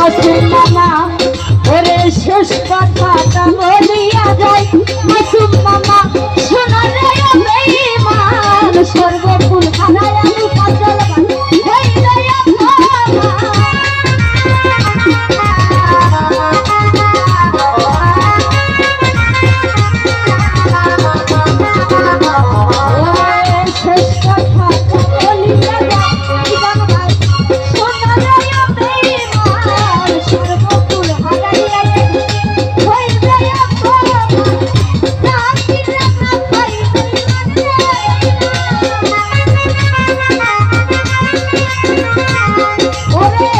অচেতনা ওরে শেষ কথাটা ¡Ole!